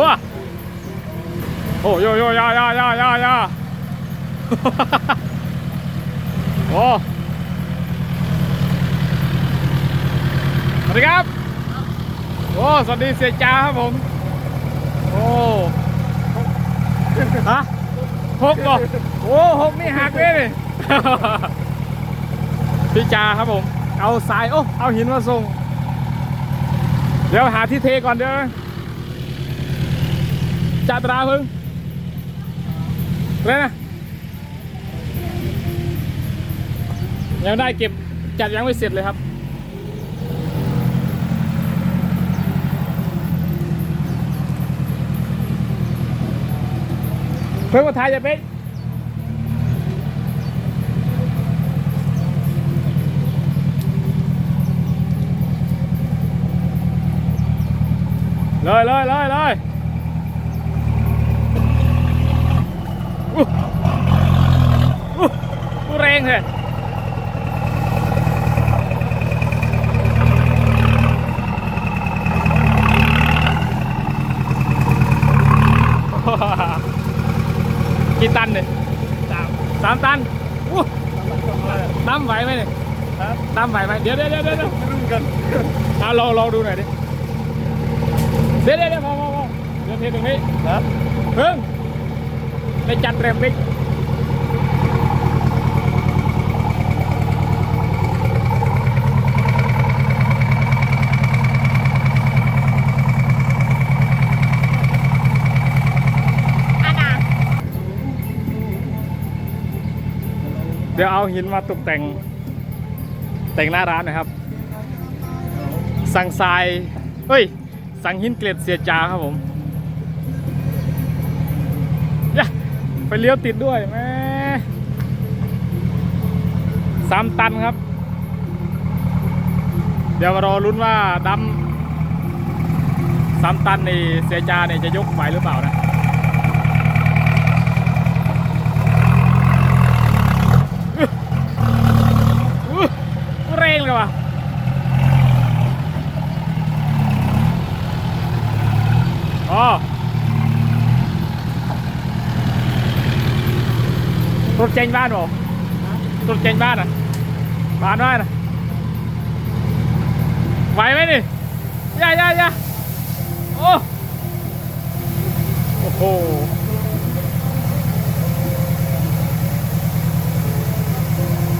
ว้าโอ้โยโยยายายายายาโอ้สวัสดีครับ โอ้ สวัสดีเสียจ้าครับผม โอ้ฮะหกบ่โอ้หกนี่หักเลยนี่พี่จาครับผม เอาสาย โอ้ เอาหินมาส่ง เดี๋ยวหาที่เทก่อนเดี๋ยว จาตราพึ่งเลยนะยังได้เก็บจัดยังไม่เสร็จเลยครับเพิ่งมาถ่ายจะเป็นเลยเลยเลยเลยอู้อู้อู้แร งเลยกี่ตันเนี่ยสามสามตันอู้ตั้มไหวไหมเนี่ยตั้มไหวไหมเดี๋ยวเดี๋ยวเดี๋ยวเดี๋ยวรุ่นกันเอาลองลองดูหน่อยดิเดี๋ยวเดี๋ยวเดี๋ยวพอพอพอเดี๋ยวเทตรงนี้ครับเพิ่งไปจัดเรมบิ๊ก เดี๋ยวเอาหินมาตกแต่ง แต่งหน้าร้านนะครับ สั่งทรายเฮ้ย สั่งหินเกล็ดเสียจาครับผมยะไปเลี้ยวติดด้วยแม่สามตันครับ เดี๋ยวมารอลุ้นว่าดำสามตันในเสียจาเนี่ยจะยกไหวหรือเปล่านะ อู้เร่งเลยว่ะ อ๋อ เจงบ้านบ่รถเจงบ้านอะ บ้านบ้านอะไหวไหมนี่ย่าย่าย่าโอ้โอ้โห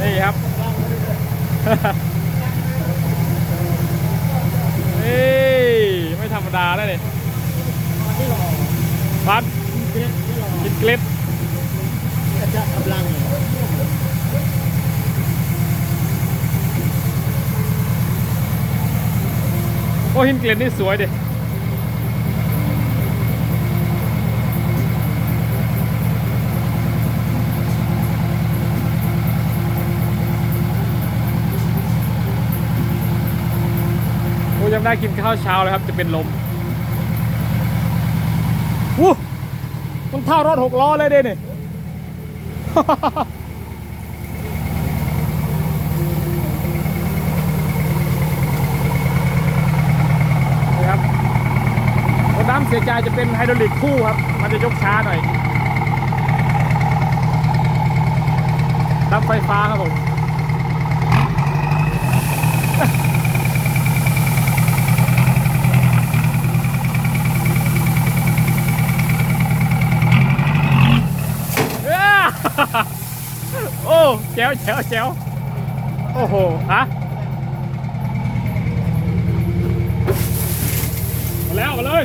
นี่ครับ นี่ไม่ธรรมดาแล้วนี่บัดกินเกล็ด จะกำลัง โอ้ หินเกล็ดนี่สวยดิโอ้ยังได้กินข้าวเช้าเลยครับจะเป็นลมวู้มันเท่ารถหกล้อเลยเด้นี่ยครับรถน้ำเสียใจจะเป็นไฮดรอลิกคู่ครับ มันจะยกช้าหน่อยดับไฟฟ้าครับผมโอ้แจ๋วแจ๋วแจ๋วโอ้โหฮะมาแล้วมาเลย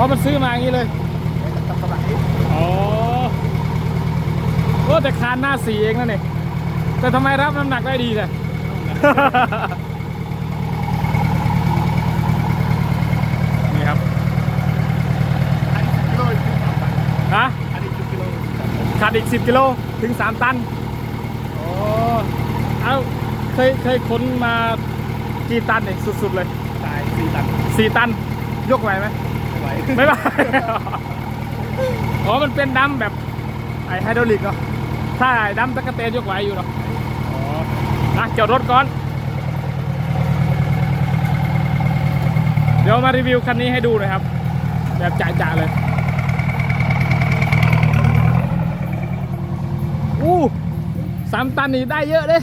พราะมันซื้อมาอย่างนี้เลยตับสลักอ๋อโอ้แต่คานหน้าสีเองนั่นเองแต่ทำไมรับน้ำหนักได้ดีเลยนี่ครับฮะขาดอีก 10 กิโลถึง 3 ตันโอ้เอาเคยเคยขนมากี่ตันเนี่ยสุดๆเลย ตาย 4 ตันสี่ตัน ยกไหวไหม ไม่ไหวไม่ไหวอ๋อมันเป็นดัมแบบไอไฮดรอลิกเนาะถ้าไอ้ดัมตะกะเตนยกไหวอยู่เนาะอ๋ออะจอดรถก่อน เดี๋ยวมารีวิวคันนี้ให้ดูหนะครับ แบบจ่าๆเลยอู้สามตันนี่ได้เยอะเลย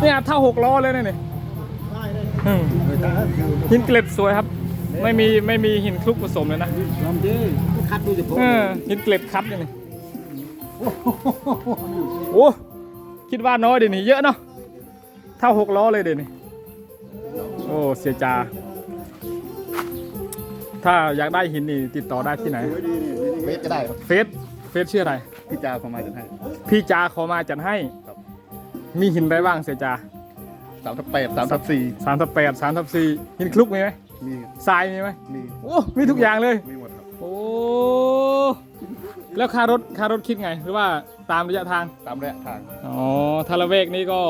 เนี่ยเท่าหกล้อเลยเนี่ยนี่ได้เลยอืม หินเกล็ดสวยครับ ไม่มีไม่มีหินคลุกผสมเลยนะลองดิคัดดูสิผมเออหินเกล็ดคัดเลยนี่โอ้คิดว่าน้อยเดี๋ยวนี้เยอะเนาะเท่าหกล้อเลยเดี๋ยวนี้โอ้เสียจาถ้าอยากได้หินนี่ติดต่อได้ที่ไหนเวทก็ได้ครับเฟซเฟซชื่ออะไร พี่จาเข้ามาจะให้พี่จาขอมาจัดให้ครับมีหินอะไรบ้างเสียจา สามทับแปดสามทับสี่สามทับแปดสามทับสี่หินคลุกมีไหมมีทรายมีไหมมีโอ้มีทุกอย่างเลย มีหมดครับโอ้แล้วค่ารถค่ารถคิดไง หรือว่าตามระยะทางตามระยะทาง อ๋อทาราเวกนี่ก็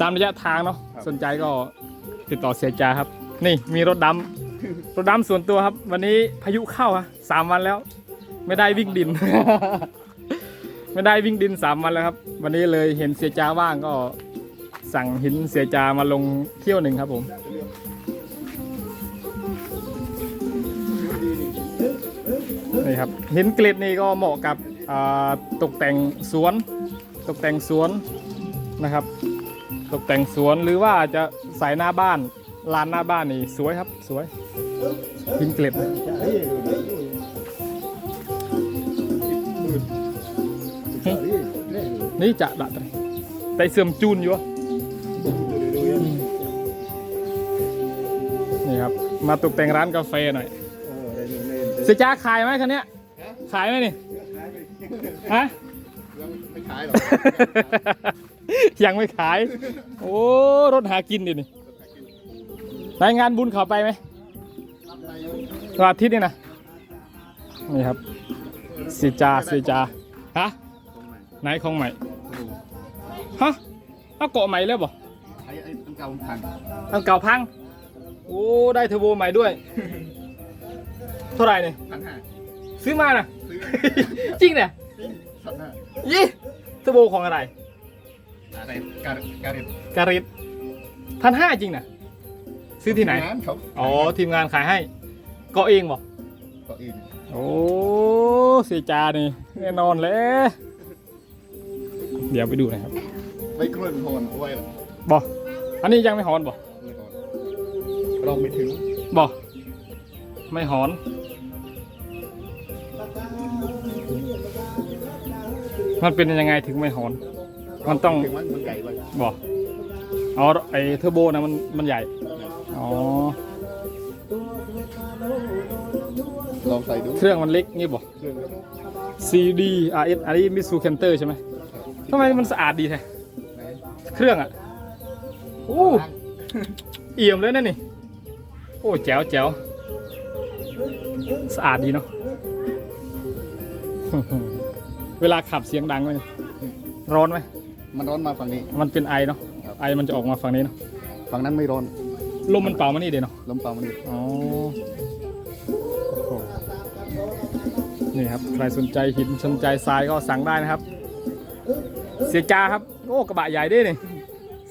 ตามระยะทางเนาะครับสนใจก็ติดต่อเสียจาครับ นี่มีรถดำรถดำส่วนตัวครับ วันนี้พายุเข้าอะสามวันแล้ว ไม่ได้วิ่งดิน ไม่ได้วิ่งดินสามวันแล้วครับ วันนี้เลยเห็นเสียจาว่างก็ สั่งหินเสียจามาลงเที่ยวหนึ่งครับผม นี่ครับหินเกล็ดนี่ก็เหมาะกับตกแต่งสวน ตกแต่งสวนนะครับ ตกแต่งสวนหรือว่าจะใส่หน้าบ้านลานหน้าบ้านนี่สวยครับสวยหินเกล็ดนี่จะละแต่แต่เสื่อมจูนอยู่ นี่ครับ มาตกแต่งร้านกาแฟหน่อยเสียจ้าขายไหมคันเนี้ยขายไหมนี่ฮะไม่ขายหรอกยังไม่ขาย โอ้ รถหากินดินี่รายงานบุญเขาไปไหมวันอาทิตย์นี่นะ นี่ครับเสียจาเสียจาฮะไหนของใหม่ฮะเอาเกาะใหม่แล้วบ่ไอ้ไอ้ตั้งเก่าพันอันเก่าพังโอ้ได้เทอร์โบใหม่ด้วย เท่าไหร่เนี่ยพันห้าซื้อมานะซื้อจริงเนี่ยพันห้ายี่เทอร์โบของอะไรอะไรการการเรียนการิดพันห้าจริงนะซื้อที่ไหน งานเขาอ๋อทีมงานขายให้ก็เองบอกก็เองโอ้เสียจานี่แน่นอนเลยเดี๋ยวไปดูนะครับ ไปกล้วยโทนเอาไว้หรอบอกอันนี้ยังไม่หอนบอกไม่ก่อน เราไม่ถึงบอกไม่หอน มันเป็นยังไงถึงไม่หอน มันต้องถึงมันมันใหญ่ไปบอกอ๋อไอเทอร์โบนะมันมันใหญ่ อ๋อ ลองใส่ดู เครื่องมันเล็กงี้บอก เครื่อง CD RS อันนี้มิสูเคนเตอร์ใช่ไหมทำไมมันสะอาดดีแท้ไหนเครื่องอะโอ้เอี่ยมเลยนะนี่ โอ้แจ๋วแจ๋วสะอาดดีเนาะเวลาขับเสียงดังไหมร้อนไหมมันร้อนมาฝั่งนี้ มันเป็นไอเนาะครับไอมันจะออกมาฝั่งนี้เนาะฝั่งนั้นไม่ร้อนลมมันเป่ามานี่เดี๋ยวเนาะลมเปล่ามันนี่อ๋อโอ้โหนี่ครับใครสนใจหินสนใจทรายก็สั่งได้นะครับ เสียจาครับ โอ้กระบะใหญ่ด้วยนี่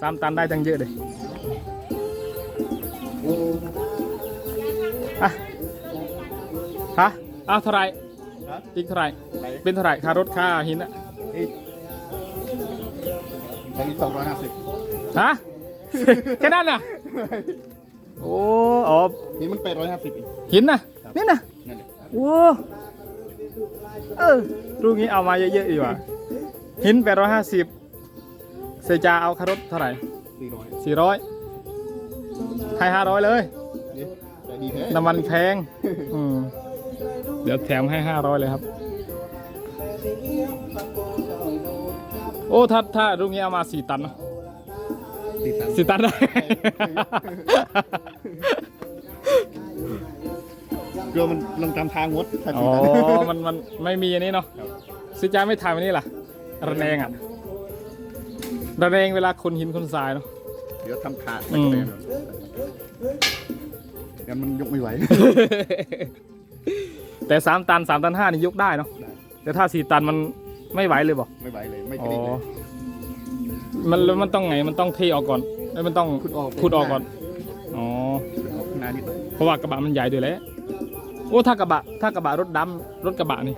สามตันได้จังเยอะเลย อ้าวเท่าไหรอีกเท่าไหรไหนเป็นเท่าไหรค่ารถค่าหินอะนี่ใช้สองร้อยห้าสิบฮะ แค่นั้นน่ะ โอ้อ๋อนี่มันแปดร้อยห้าสิบหินน่ะนี่น่ะ นั่นแหละโอ้เออลูกนี้เอามาเยอะๆดีกว่าหินแปดร้อยห้าสิบเซจาเอาคารถเท่าไหร่สี่ร้อยสี่ร้อยให้ห้าร้อยเลย นี่ใจดีแท้น้ำมันแพงอืม เดี๋ยวแถมให้ห้าร้อยเลยครับ โอ้ถ้าถ้าลูกนี้เอามาสี่ตันเนอะสี่ตันสี่ตันได้ กลัวมันลงตามทางมดถ้าอ๋ถึองนั้นมันมันไม่มีอันนี้เนาะครับซื้อจ้าไม่ทำอันนี้ล่ะ ระแนงอะ ระแนงเวลาคนหินคนทรายเนาะ เดี๋ยวทำขาดอืม งั้นมันยกไม่ไหว แต่สามตันสามตันห้านี่ยกได้เนาะได้ แต่ถ้าสี่ตันมันไม่ไหวเลยบอกไม่ไหวเลยไม่กอ๋ระอดิกเลยมันแล้วมันต้องไงมันต้องเทออกก่อนแล้วมันต้องขุดออกขุดออกก่อนอ๋อออกข้างหน้านิดหน่อยเพราะว่ากระบะมันใหญ่ด้วยแหล้วโอ้ถ้ากระบะถ้ากระบะรถดำรถกระบะนี่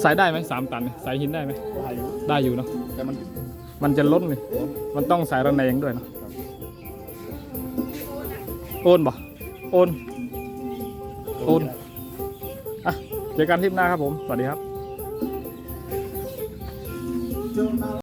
ใส่ได้ไหมสามตันนี่ใส่หินได้ไหมได้อยู่ได้อยู่เนาะแต่มันมันจะล้นเลยมันต้องใส่ระแนงด้วยเนาะโอนบ่โอน ตูนอะเจอกันทริปหน้าครับผม สวัสดีครับ